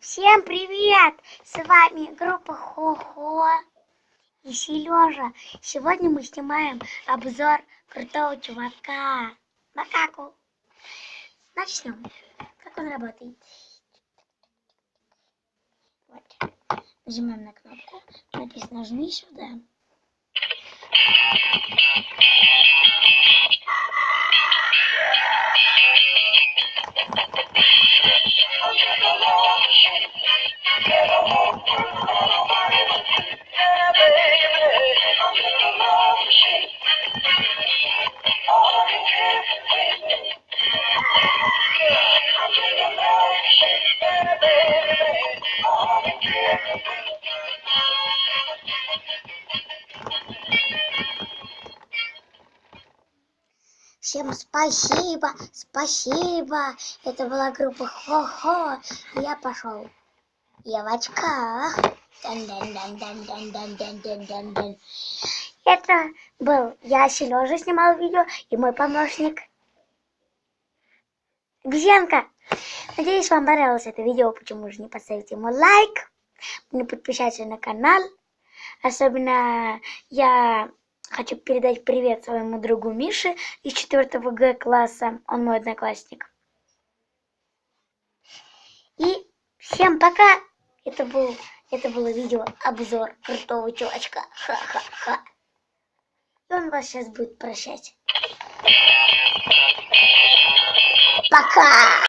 Всем привет! С вами группа Хо-Хо и Сережа. Сегодня мы снимаем обзор крутого чувака. Макаку. Начнем. Как он работает? Вот. Нажимаем на кнопку. Написано «Жми сюда». Всем спасибо, спасибо. Это была группа Хо-Хо. Я пошел. Я в очках. Это был я, Сережа, снимал видео, и мой помощник Гзенко. Надеюсь, вам понравилось это видео. Почему же не поставить ему лайк? Не подписаться на канал. Особенно я хочу передать привет своему другу Мише из 4 Г класса. Он мой одноклассник. И всем пока. Это был это было видео обзор крутого чувачка. Ха-ха-ха. И он вас сейчас будет прощать. Пока.